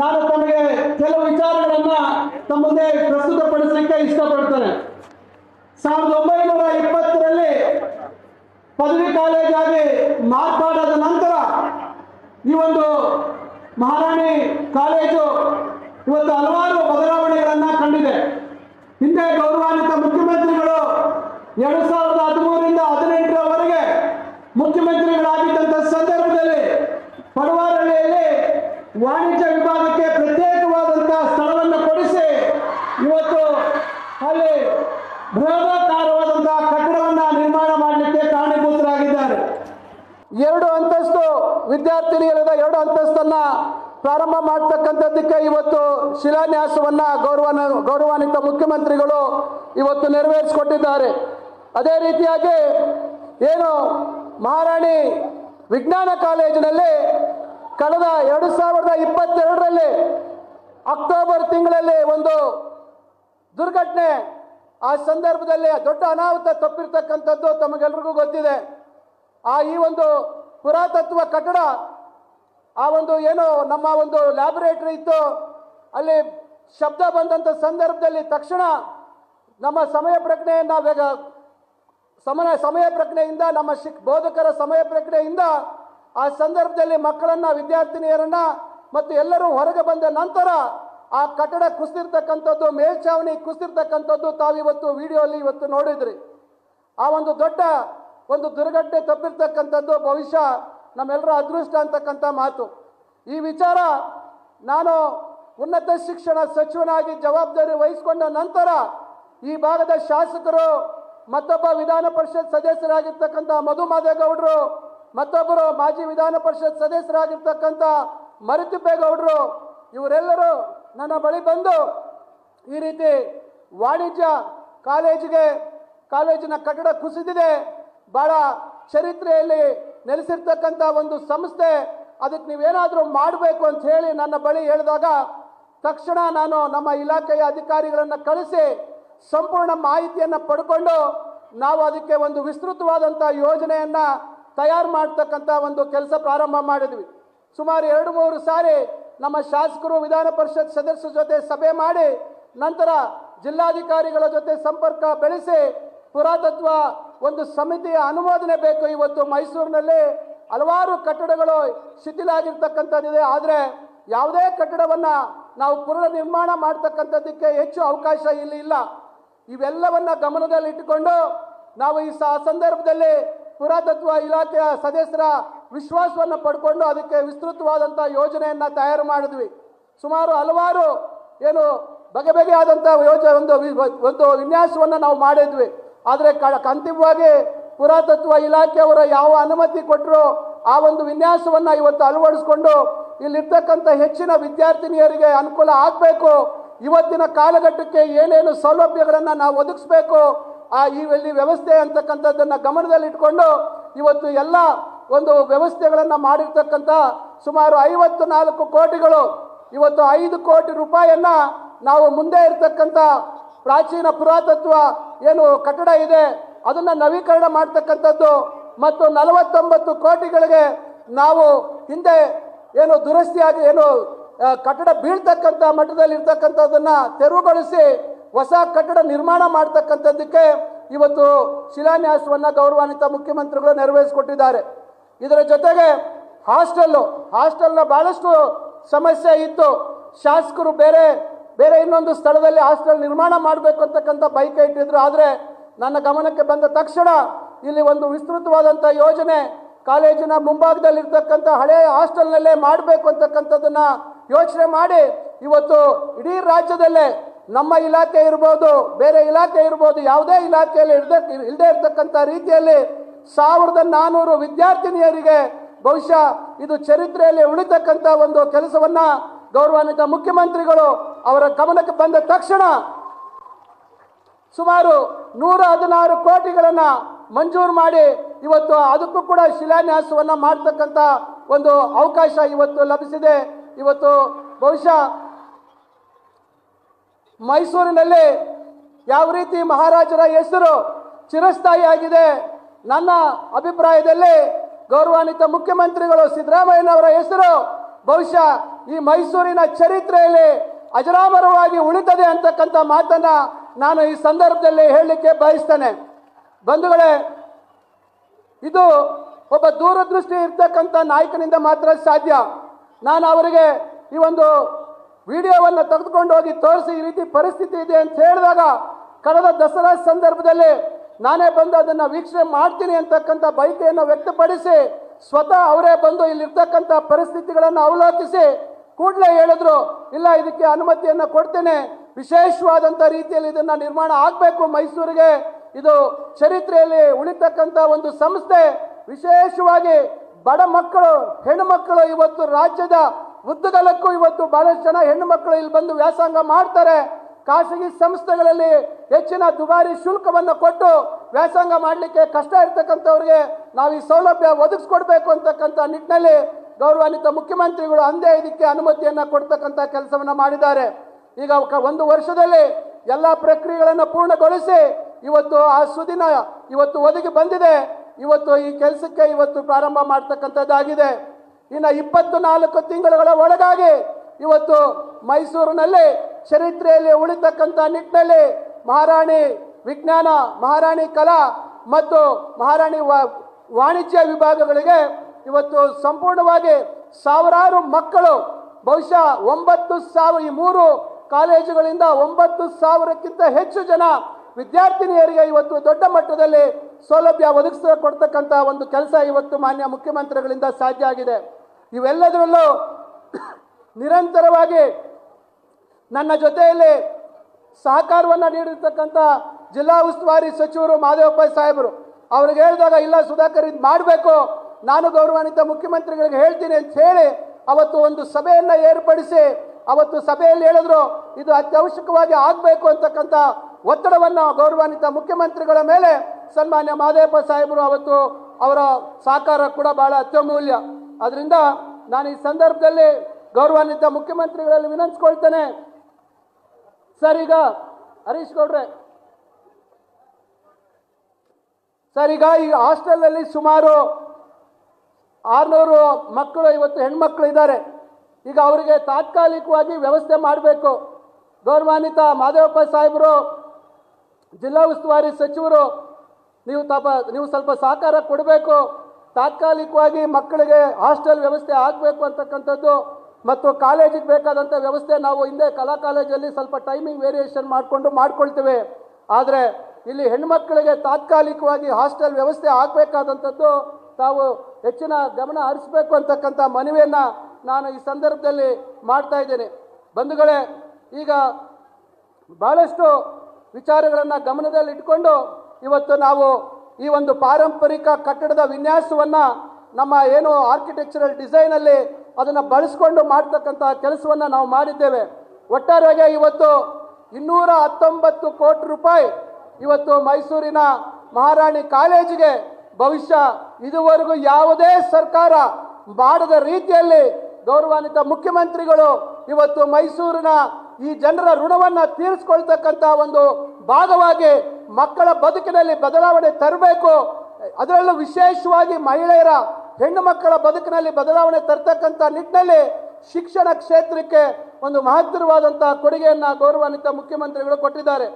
ನಾನು ತಮಗೆ ಕೆಲವು ವಿಚಾರಗಳನ್ನ ತಮ್ಮದೇ ಮುಂದೆ ಪ್ರಸ್ತುತಪಡಿಸಲಿಕ್ಕೆ ಇಷ್ಟಪಡ್ತೇನೆ. ಸಾವಿರದ ಒಂಬೈನೂರ ಇಪ್ಪತ್ತರಲ್ಲಿ ಪದವಿ ಕಾಲೇಜಾಗಿ ಮಾರ್ಪಾಡಾದ ನಂತರ ಈ ಒಂದು ಮಹಾರಾಣಿ ಕಾಲೇಜು ಇವತ್ತು ಹಲವಾರು ಬದಲಾವಣೆಗಳನ್ನ ಕಂಡಿದೆ. ಹಿಂದೆ ಗೌರವಾನ್ವಿತ ಮುಖ್ಯಮಂತ್ರಿಗಳು ಎರಡು ಸಾವಿರದ ಹದಿಮೂರರಿಂದ ಹದಿನೆಂಟರವರೆಗೆ ಮುಖ್ಯಮಂತ್ರಿಗಳಾಗಿದ್ದಂಥ ಸಂದರ್ಭದಲ್ಲಿ ಪಡವಾರಳ್ಳಿಯಲ್ಲಿ ವಾಣಿಜ್ಯ ಬೃಹದಾಕಾರವಾದಂತಹ ಕಟ್ಟಡವನ್ನ ನಿರ್ಮಾಣ ಮಾಡಲಿಕ್ಕೆ ಕಾರಣೀಭೂತರಾಗಿದ್ದಾರೆ. ಎರಡು ಅಂತಸ್ತು ವಿದ್ಯಾರ್ಥಿನಿಯರದ ಎರಡು ಅಂತಸ್ತನ್ನ ಪ್ರಾರಂಭ ಮಾಡ್ತಕ್ಕಂಥದ್ದಕ್ಕೆ ಇವತ್ತು ಶಿಲಾನ್ಯಾಸವನ್ನ ಗೌರವ ಗೌರವಾನ್ವಿತ ಮುಖ್ಯಮಂತ್ರಿಗಳು ಇವತ್ತು ನೆರವೇರಿಸಿಕೊಟ್ಟಿದ್ದಾರೆ. ಅದೇ ರೀತಿಯಾಗಿ ಏನು ಮಹಾರಾಣಿ ವಿಜ್ಞಾನ ಕಾಲೇಜಿನಲ್ಲಿ ಕಳೆದ ಎರಡು ಸಾವಿರದ ಇಪ್ಪತ್ತೆರಡರಲ್ಲಿ ಅಕ್ಟೋಬರ್ ತಿಂಗಳಲ್ಲಿ ಒಂದು ದುರ್ಘಟನೆ ಆ ಸಂದರ್ಭದಲ್ಲಿ ದೊಡ್ಡ ಅನಾಹುತ ತಪ್ಪಿರ್ತಕ್ಕಂಥದ್ದು ತಮಗೆಲ್ರಿಗೂ ಗೊತ್ತಿದೆ. ಆ ಈ ಒಂದು ಪುರಾತತ್ವ ಕಟ್ಟಡ, ಆ ಒಂದು ಏನು ನಮ್ಮ ಒಂದು ಲ್ಯಾಬೊರೇಟರಿ ಇತ್ತು. ಅಲ್ಲಿ ಶಬ್ದ ಬಂದಂಥ ಸಂದರ್ಭದಲ್ಲಿ ತಕ್ಷಣ ನಮ್ಮ ಸಮಯ ಪ್ರಜ್ಞೆಯನ್ನ ಬೇಗ ಸಮಯ ಸಮಯ ಪ್ರಜ್ಞೆಯಿಂದ ನಮ್ಮ ಶಿಕ್, ಬೋಧಕರ ಸಮಯ ಪ್ರಜ್ಞೆಯಿಂದ ಆ ಸಂದರ್ಭದಲ್ಲಿ ಮಕ್ಕಳನ್ನ, ವಿದ್ಯಾರ್ಥಿನಿಯರನ್ನ ಮತ್ತು ಎಲ್ಲರೂ ಹೊರಗೆ ಬಂದ ನಂತರ ಆ ಕಟ್ಟಡ ಕುಸಿದಿರ್ತಕ್ಕಂಥದ್ದು, ಮೇಲ್ಛಾವಣಿ ಕುಸಿದಿರ್ತಕ್ಕಂಥದ್ದು ತಾವಿವತ್ತು ವಿಡಿಯೋಲಿ ಇವತ್ತು ನೋಡಿದ್ರಿ. ಆ ಒಂದು ದೊಡ್ಡ ಒಂದು ದುರ್ಘಟನೆ ತಪ್ಪಿರ್ತಕ್ಕಂಥದ್ದು ಬಹುಶಃ ನಮ್ಮೆಲ್ಲರ ಅದೃಷ್ಟ ಅಂತಕ್ಕಂಥ ಮಾತು. ಈ ವಿಚಾರ ನಾನು ಉನ್ನತ ಶಿಕ್ಷಣ ಸಚಿವನಾಗಿ ಜವಾಬ್ದಾರಿ ವಹಿಸಿಕೊಂಡ ನಂತರ ಈ ಭಾಗದ ಶಾಸಕರು, ಮತ್ತೊಬ್ಬ ವಿಧಾನ ಪರಿಷತ್ ಸದಸ್ಯರಾಗಿರ್ತಕ್ಕಂಥ ಮಧು ಮಾದೇಗೌಡರು, ಮತ್ತೊಬ್ಬರು ಮಾಜಿ ವಿಧಾನ ಪರಿಷತ್ ಸದಸ್ಯರಾಗಿರ್ತಕ್ಕಂಥ ಮರಿತಿಪ್ಪೇಗೌಡರು, ಇವರೆಲ್ಲರೂ ನನ್ನ ಬಳಿ ಬಂದು ಈ ರೀತಿ ವಾಣಿಜ್ಯ ಕಾಲೇಜಿಗೆ, ಕಾಲೇಜಿನ ಕಟ್ಟಡ ಕುಸಿದಿದೆ. ಬಹಳ ಚರಿತ್ರೆಯಲ್ಲಿ ನೆಲೆಸಿರ್ತಕ್ಕಂಥ ಒಂದು ಸಂಸ್ಥೆ. ಅದಕ್ಕೆ ನೀವೇನಾದರೂ ಮಾಡಬೇಕು ಅಂತ ಹೇಳಿ ನನ್ನ ಬಳಿ ಹೇಳಿದಾಗ ತಕ್ಷಣ ನಾನು ನಮ್ಮ ಇಲಾಖೆಯ ಅಧಿಕಾರಿಗಳನ್ನು ಕಳಿಸಿ ಸಂಪೂರ್ಣ ಮಾಹಿತಿಯನ್ನು ಪಡ್ಕೊಂಡು ನಾವು ಅದಕ್ಕೆ ಒಂದು ವಿಸ್ತೃತವಾದಂಥ ಯೋಜನೆಯನ್ನು ತಯಾರು ಮಾಡ್ತಕ್ಕಂಥ ಒಂದು ಕೆಲಸ ಪ್ರಾರಂಭ ಮಾಡಿದ್ವಿ. ಸುಮಾರು ಎರಡು ಮೂರು ಸಾರಿ ನಮ್ಮ ಶಾಸಕರು ವಿಧಾನ ಪರಿಷತ್ ಸದಸ್ಯರ ಜೊತೆ ಸಭೆ ಮಾಡಿ ನಂತರ ಜಿಲ್ಲಾಧಿಕಾರಿಗಳ ಜೊತೆ ಸಂಪರ್ಕ ಬೆಳೆಸಿ ಪುರಾತತ್ವ ಒಂದು ಸಮಿತಿಯ ಅನುಮೋದನೆ ಬೇಕು ಇವತ್ತು ಮೈಸೂರಿನಲ್ಲಿ. ಹಲವಾರು ಕಟ್ಟಡಗಳು ಶಿಥಿಲಾಗಿರ್ತಕ್ಕಂಥದ್ದಿದೆ. ಆದರೆ ಯಾವುದೇ ಕಟ್ಟಡವನ್ನು ನಾವು ಪುನರ್ ನಿರ್ಮಾಣ ಮಾಡ್ತಕ್ಕಂಥದ್ದಕ್ಕೆ ಹೆಚ್ಚು ಅವಕಾಶ ಇಲ್ಲಿ ಇಲ್ಲ. ಇವೆಲ್ಲವನ್ನು ಗಮನದಲ್ಲಿಟ್ಟುಕೊಂಡು ನಾವು ಈ ಸಂದರ್ಭದಲ್ಲಿ ಪುರಾತತ್ವ ಇಲಾಖೆಯ ಸದಸ್ಯರ ವಿಶ್ವಾಸವನ್ನು ಪಡ್ಕೊಂಡು ಅದಕ್ಕೆ ವಿಸ್ತೃತವಾದಂಥ ಯೋಜನೆಯನ್ನ ತಯಾರು ಮಾಡಿದ್ವಿ. ಸುಮಾರು ಹಲವಾರು ಏನು ಬಗೆ ಬಗೆಯಾದಂಥ ಯೋಜನೆ ಒಂದು ಒಂದು ವಿನ್ಯಾಸವನ್ನು ನಾವು ಮಾಡಿದ್ವಿ. ಆದರೆ ಕ- ಅಂತಿಮವಾಗಿ ಪುರಾತತ್ವ ಇಲಾಖೆಯವರು ಯಾವ ಅನುಮತಿ ಕೊಟ್ಟರು ಆ ಒಂದು ವಿನ್ಯಾಸವನ್ನು ಇವತ್ತು ಅಳವಡಿಸ್ಕೊಂಡು ಇಲ್ಲಿರ್ತಕ್ಕಂಥ ಹೆಚ್ಚಿನ ವಿದ್ಯಾರ್ಥಿನಿಯರಿಗೆ ಅನುಕೂಲ ಆಗಬೇಕು. ಇವತ್ತಿನ ಕಾಲಘಟ್ಟಕ್ಕೆ ಏನೇನು ಸೌಲಭ್ಯಗಳನ್ನು ನಾವು ಒದಗಿಸ್ಬೇಕು, ಆ ಈ ವ್ಯವಸ್ಥೆ ಅಂತಕ್ಕಂಥದ್ದನ್ನು ಗಮನದಲ್ಲಿಟ್ಕೊಂಡು ಇವತ್ತು ಎಲ್ಲ ಒಂದು ವ್ಯವಸ್ಥೆಗಳನ್ನು ಮಾಡಿರ್ತಕ್ಕಂಥ ಸುಮಾರು ಐವತ್ತು ನಾಲ್ಕು ಕೋಟಿಗಳು, ಇವತ್ತು ಐದು ಕೋಟಿ ರೂಪಾಯಿಯನ್ನ ನಾವು ಮುಂದೆ ಇರತಕ್ಕಂಥ ಪ್ರಾಚೀನ ಪುರಾತತ್ವ ಏನು ಕಟ್ಟಡ ಇದೆ, ಅದನ್ನ ನವೀಕರಣ ಮಾಡ್ತಕ್ಕಂಥದ್ದು ಮತ್ತು ನಲವತ್ತೊಂಬತ್ತು ಕೋಟಿಗಳಿಗೆ ನಾವು ಹಿಂದೆ ಏನು ದುರಸ್ತಿಯಾಗಿ ಏನು ಕಟ್ಟಡ ಬೀಳ್ತಕ್ಕಂಥ ಮಟ್ಟದಲ್ಲಿ ಇರ್ತಕ್ಕಂಥದ್ದನ್ನ ತೆರವುಗೊಳಿಸಿ ಹೊಸ ಕಟ್ಟಡ ನಿರ್ಮಾಣ ಮಾಡ್ತಕ್ಕಂಥದ್ದಕ್ಕೆ ಇವತ್ತು ಶಿಲಾನ್ಯಾಸವನ್ನು ಗೌರವಾನ್ವಿತ ಮುಖ್ಯಮಂತ್ರಿಗಳು ನೆರವೇರಿಸಿಕೊಟ್ಟಿದ್ದಾರೆ. ಇದರ ಜೊತೆಗೆ ಹಾಸ್ಟೆಲ್ಲು, ಹಾಸ್ಟೆಲ್ನ ಭಾಳಷ್ಟು ಸಮಸ್ಯೆ ಇತ್ತು. ಶಾಸಕರು ಬೇರೆ ಬೇರೆ ಇನ್ನೊಂದು ಸ್ಥಳದಲ್ಲಿ ಹಾಸ್ಟೆಲ್ ನಿರ್ಮಾಣ ಮಾಡಬೇಕು ಅಂತಕ್ಕಂಥ ಬೈಕ್ ಇಟ್ಟಿದ್ರು. ಆದರೆ ನನ್ನ ಗಮನಕ್ಕೆ ಬಂದ ತಕ್ಷಣ ಇಲ್ಲಿ ಒಂದು ವಿಸ್ತೃತವಾದಂಥ ಯೋಜನೆ ಕಾಲೇಜಿನ ಮುಂಭಾಗದಲ್ಲಿರ್ತಕ್ಕಂಥ ಹಳೆಯ ಹಾಸ್ಟೆಲ್ನಲ್ಲೇ ಮಾಡಬೇಕು ಅಂತಕ್ಕಂಥದ್ದನ್ನು ಯೋಚನೆ ಮಾಡಿ ಇವತ್ತು ಇಡೀ ರಾಜ್ಯದಲ್ಲೇ ನಮ್ಮ ಇಲಾಖೆ ಇರ್ಬೋದು, ಬೇರೆ ಇಲಾಖೆ ಇರ್ಬೋದು, ಯಾವುದೇ ಇಲಾಖೆಯಲ್ಲಿ ಇರ್ದ ಇಲ್ಲದೆ ಇರತಕ್ಕಂಥ ರೀತಿಯಲ್ಲಿ ಸಾವಿರದ ನಾನೂರು ವಿದ್ಯಾರ್ಥಿನಿಯರಿಗೆ ಬಹುಶಃ ಇದು ಚರಿತ್ರೆಯಲ್ಲಿ ಉಳಿತಕ್ಕಂಥ ಒಂದು ಕೆಲಸವನ್ನು ಗೌರವಾನ್ವಿತ ಮುಖ್ಯಮಂತ್ರಿಗಳು ಅವರ ಗಮನಕ್ಕೆ ಬಂದ ತಕ್ಷಣ ಸುಮಾರು ನೂರ ಹದಿನಾರು ಕೋಟಿಗಳನ್ನು ಮಂಜೂರು ಮಾಡಿ ಇವತ್ತು ಅದಕ್ಕೂ ಕೂಡ ಶಿಲಾನ್ಯಾಸವನ್ನು ಮಾಡ್ತಕ್ಕಂಥ ಒಂದು ಅವಕಾಶ ಇವತ್ತು ಲಭಿಸಿದೆ. ಇವತ್ತು ಬಹುಶಃ ಮೈಸೂರಿನಲ್ಲಿ ಯಾವ ರೀತಿ ಮಹಾರಾಜರ ಹೆಸರು ಚಿರಸ್ಥಾಯಿಯಾಗಿದೆ ನನ್ನ ಅಭಿಪ್ರಾಯದಲ್ಲಿ ಗೌರವಾನ್ವಿತ ಮುಖ್ಯಮಂತ್ರಿಗಳು ಸಿದ್ದರಾಮಯ್ಯನವರ ಹೆಸರು ಬಹುಶಃ ಈ ಮೈಸೂರಿನ ಚರಿತ್ರೆಯಲ್ಲಿ ಅಜರಾಮರವಾಗಿ ಉಳಿತದೆ ಅಂತಕ್ಕಂಥ ಮಾತನ್ನ ನಾನು ಈ ಸಂದರ್ಭದಲ್ಲಿ ಹೇಳಲಿಕ್ಕೆ ಬಯಸ್ತೇನೆ. ಬಂಧುಗಳೇ, ಇದು ಒಬ್ಬ ದೂರದೃಷ್ಟಿ ಇರ್ತಕ್ಕಂಥ ನಾಯಕನಿಂದ ಮಾತ್ರ ಸಾಧ್ಯ. ನಾನು ಅವರಿಗೆ ಈ ಒಂದು ವಿಡಿಯೋವನ್ನು ತೆಗೆದುಕೊಂಡು ಹೋಗಿ ತೋರಿಸಿ ಈ ರೀತಿ ಪರಿಸ್ಥಿತಿ ಇದೆ ಅಂತ ಹೇಳಿದಾಗ ಕಳೆದ ದಸರಾ ಸಂದರ್ಭದಲ್ಲಿ ನಾನೇ ಬಂದು ಅದನ್ನು ವೀಕ್ಷಣೆ ಮಾಡ್ತೀನಿ ಅಂತಕ್ಕಂಥ ಬಯಕೆಯನ್ನು ವ್ಯಕ್ತಪಡಿಸಿ ಸ್ವತಃ ಅವರೇ ಬಂದು ಇಲ್ಲಿರ್ತಕ್ಕಂಥ ಪರಿಸ್ಥಿತಿಗಳನ್ನು ಅವಲೋಕಿಸಿ ಕೂಡಲೇ ಹೇಳಿದ್ರು, ಇಲ್ಲ, ಇದಕ್ಕೆ ಅನುಮತಿಯನ್ನು ಕೊಡ್ತೇನೆ. ವಿಶೇಷವಾದಂಥ ರೀತಿಯಲ್ಲಿ ಇದನ್ನ ನಿರ್ಮಾಣ ಆಗಬೇಕು ಮೈಸೂರಿಗೆ. ಇದು ಚರಿತ್ರೆಯಲ್ಲಿ ಉಳಿತಕ್ಕಂಥ ಒಂದು ಸಂಸ್ಥೆ. ವಿಶೇಷವಾಗಿ ಬಡ ಮಕ್ಕಳು, ಹೆಣ್ಣು ಮಕ್ಕಳು ಇವತ್ತು ರಾಜ್ಯದ ಉದ್ದಗಲಕ್ಕೂ ಇವತ್ತು ಬಹಳಷ್ಟು ಜನ ಹೆಣ್ಣು ಮಕ್ಕಳು ಇಲ್ಲಿ ಬಂದು ವ್ಯಾಸಂಗ ಮಾಡ್ತಾರೆ. ಖಾಸಗಿ ಸಂಸ್ಥೆಗಳಲ್ಲಿ ಹೆಚ್ಚಿನ ದುಬಾರಿ ಶುಲ್ಕವನ್ನು ಕೊಟ್ಟು ವ್ಯಾಸಂಗ ಮಾಡಲಿಕ್ಕೆ ಕಷ್ಟ ಇರ್ತಕ್ಕಂಥವ್ರಿಗೆ ನಾವು ಈ ಸೌಲಭ್ಯ ಒದಗಿಸ್ಕೊಡ್ಬೇಕು ಅಂತಕ್ಕಂಥ ನಿಟ್ಟಿನಲ್ಲಿ ಗೌರವಾನ್ವಿತ ಮುಖ್ಯಮಂತ್ರಿಗಳು ಅಂದೇ ಇದಕ್ಕೆ ಅನುಮತಿಯನ್ನು ಕೊಡ್ತಕ್ಕಂಥ ಕೆಲಸವನ್ನು ಮಾಡಿದ್ದಾರೆ. ಈಗ ಒಂದು ವರ್ಷದಲ್ಲಿ ಎಲ್ಲ ಪ್ರಕ್ರಿಯೆಗಳನ್ನು ಪೂರ್ಣಗೊಳಿಸಿ ಇವತ್ತು ಆ ಸುದಿನ ಇವತ್ತು ಒದಗಿ ಬಂದಿದೆ. ಇವತ್ತು ಈ ಕೆಲಸಕ್ಕೆ ಇವತ್ತು ಪ್ರಾರಂಭ ಮಾಡ್ತಕ್ಕಂಥದ್ದಾಗಿದೆ. ಇನ್ನು ಇಪ್ಪತ್ತು ನಾಲ್ಕು ತಿಂಗಳುಗಳ ಒಳಗಾಗಿ ಇವತ್ತು ಮೈಸೂರಿನಲ್ಲಿ ಚರಿತ್ರೆಯಲ್ಲಿ ಉಳಿತಕ್ಕಂಥ ನಿಟ್ಟಿನಲ್ಲಿ ಮಹಾರಾಣಿ ವಿಜ್ಞಾನ, ಮಹಾರಾಣಿ ಕಲಾ ಮತ್ತು ಮಹಾರಾಣಿ ವಾಣಿಜ್ಯ ವಿಭಾಗಗಳಿಗೆ ಇವತ್ತು ಸಂಪೂರ್ಣವಾಗಿ ಸಾವಿರಾರು ಮಕ್ಕಳು ಬಹುಶಃ ಒಂಬತ್ತು ಸಾವಿರ, ಈ ಮೂರು ಕಾಲೇಜುಗಳಿಂದ ಒಂಬತ್ತು ಸಾವಿರಕ್ಕಿಂತ ಹೆಚ್ಚು ಜನ ವಿದ್ಯಾರ್ಥಿನಿಯರಿಗೆ ಇವತ್ತು ದೊಡ್ಡ ಮಟ್ಟದಲ್ಲಿ ಸೌಲಭ್ಯ ಒದಗಿಸ ಕೊಡ್ತಕ್ಕಂಥ ಒಂದು ಕೆಲಸ ಇವತ್ತು ಮಾನ್ಯ ಮುಖ್ಯಮಂತ್ರಿಗಳಿಂದ ಸಾಧ್ಯ ಆಗಿದೆ. ಇವೆಲ್ಲದರಲ್ಲೂ ನಿರಂತರವಾಗಿ ನನ್ನ ಜೊತೆಯಲ್ಲಿ ಸಹಕಾರವನ್ನು ನೀಡಿರ್ತಕ್ಕಂಥ ಜಿಲ್ಲಾ ಉಸ್ತುವಾರಿ ಸಚಿವರು ಮಾದೇವಪ್ಪ ಸಾಹೇಬರು. ಅವ್ರಿಗೆ ಹೇಳಿದಾಗ, ಇಲ್ಲ ಸುಧಾಕರ್, ಇದು ಮಾಡಬೇಕು. ನಾನು ಗೌರವಾನ್ವಿತ ಮುಖ್ಯಮಂತ್ರಿಗಳಿಗೆ ಹೇಳ್ತೀನಿ ಅಂತ ಹೇಳಿ ಅವತ್ತು ಒಂದು ಸಭೆಯನ್ನು ಏರ್ಪಡಿಸಿ ಅವತ್ತು ಸಭೆಯಲ್ಲಿ ಹೇಳಿದ್ರು, ಇದು ಅತ್ಯವಶ್ಯಕವಾಗಿ ಆಗಬೇಕು ಅಂತಕ್ಕಂಥ ಒತ್ತಡವನ್ನು ಗೌರವಾನ್ವಿತ ಮುಖ್ಯಮಂತ್ರಿಗಳ ಮೇಲೆ ಸನ್ಮಾನ್ಯ ಮಾದೇವಪ್ಪ ಸಾಹೇಬರು ಅವತ್ತು ಅವರ ಸಹಕಾರ ಕೂಡ ಬಹಳ ಅತ್ಯಮೂಲ್ಯ. ಅದರಿಂದ ನಾನು ಈ ಸಂದರ್ಭದಲ್ಲಿ ಗೌರವಾನ್ವಿತ ಮುಖ್ಯಮಂತ್ರಿಗಳಲ್ಲಿ ವಿನಂತಿಸ್ಕೊಳ್ತೇನೆ ಸರ್, ಈಗ ಹರೀಶ್ ಗೌಡ್ರೆ. ಸರ್, ಈಗ ಈ ಹಾಸ್ಟೆಲಲ್ಲಿ ಸುಮಾರು ಆರ್ನೂರು ಮಕ್ಕಳು ಇವತ್ತು ಹೆಣ್ಮಕ್ಳು ಇದ್ದಾರೆ. ಈಗ ಅವರಿಗೆ ತಾತ್ಕಾಲಿಕವಾಗಿ ವ್ಯವಸ್ಥೆ ಮಾಡಬೇಕು. ಗೌರವಾನ್ವಿತ ಮಾದೇವಪ್ಪ ಸಾಹೇಬರು, ಜಿಲ್ಲಾ ಉಸ್ತುವಾರಿ ಸಚಿವರು, ನೀವು ತಪ, ನೀವು ಸ್ವಲ್ಪ ಸಹಕಾರ ಕೊಡಬೇಕು. ತಾತ್ಕಾಲಿಕವಾಗಿ ಮಕ್ಕಳಿಗೆ ಹಾಸ್ಟೆಲ್ ವ್ಯವಸ್ಥೆ ಆಗಬೇಕು ಅಂತಕ್ಕಂಥದ್ದು ಮತ್ತು ಕಾಲೇಜಿಗೆ ಬೇಕಾದಂಥ ವ್ಯವಸ್ಥೆ ನಾವು ಹಿಂದೆ ಕಲಾ ಕಾಲೇಜಲ್ಲಿ ಸ್ವಲ್ಪ ಟೈಮಿಂಗ್ ವೇರಿಯೇಷನ್ ಮಾಡಿಕೊಂಡು ಮಾಡ್ಕೊಳ್ತೇವೆ. ಆದರೆ ಇಲ್ಲಿ ಹೆಣ್ಮಕ್ಕಳಿಗೆ ತಾತ್ಕಾಲಿಕವಾಗಿ ಹಾಸ್ಟೆಲ್ ವ್ಯವಸ್ಥೆ ಆಗಬೇಕಾದಂಥದ್ದು ತಾವು ಹೆಚ್ಚಿನ ಗಮನ ಹರಿಸಬೇಕು ಅಂತಕ್ಕಂಥ ಮನವಿಯನ್ನು ನಾನು ಈ ಸಂದರ್ಭದಲ್ಲಿ ಮಾಡ್ತಾ ಇದ್ದೇನೆ. ಬಂಧುಗಳೇ, ಈಗ ಭಾಳಷ್ಟು ವಿಚಾರಗಳನ್ನು ಗಮನದಲ್ಲಿ ಇಟ್ಕೊಂಡು ಇವತ್ತು ನಾವು ಈ ಒಂದು ಪಾರಂಪರಿಕ ಕಟ್ಟಡದ ವಿನ್ಯಾಸವನ್ನು ನಮ್ಮ ಏನು ಆರ್ಕಿಟೆಕ್ಚರಲ್ ಡಿಸೈನಲ್ಲಿ ಅದನ್ನು ಬಳಸ್ಕೊಂಡು ಮಾಡ್ತಕ್ಕಂಥ ಕೆಲಸವನ್ನು ನಾವು ಮಾಡಿದ್ದೇವೆ. ಒಟ್ಟಾರೆಯಾಗಿ ಇವತ್ತು ಇನ್ನೂರ ಹತ್ತೊಂಬತ್ತು ಕೋಟಿ ರೂಪಾಯಿ ಇವತ್ತು ಮೈಸೂರಿನ ಮಹಾರಾಣಿ ಕಾಲೇಜಿಗೆ ಭವಿಷ್ಯ ಇದುವರೆಗೂ ಯಾವುದೇ ಸರ್ಕಾರ ಮಾಡದ ರೀತಿಯಲ್ಲಿ ಗೌರವಾನ್ವಿತ ಮುಖ್ಯಮಂತ್ರಿಗಳು ಇವತ್ತು ಮೈಸೂರಿನ ಈ ಜನರ ಋಣವನ್ನ ತೀರಿಸ್ಕೊಳ್ತಕ್ಕಂಥ ಒಂದು ಭಾಗವಾಗಿ ಮಕ್ಕಳ ಬದುಕಿನಲ್ಲಿ ಬದಲಾವಣೆ ತರಬೇಕು. ಅದರಲ್ಲೂ ವಿಶೇಷವಾಗಿ ಮಹಿಳೆಯರ ಹೆಣ್ಣು ಮಕ್ಕಳ ಬದುಕಿನಲ್ಲಿ ಬದಲಾವಣೆ ತರ್ತಕ್ಕಂಥ ನಿಟ್ಟಿನಲ್ಲಿ ಶಿಕ್ಷಣ ಕ್ಷೇತ್ರಕ್ಕೆ ಒಂದು ಮಹತ್ತರವಾದಂತಹ ಕೊಡುಗೆಯನ್ನ ಗೌರವಾನ್ವಿತ ಮುಖ್ಯಮಂತ್ರಿಗಳು ಕೊಟ್ಟಿದ್ದಾರೆ.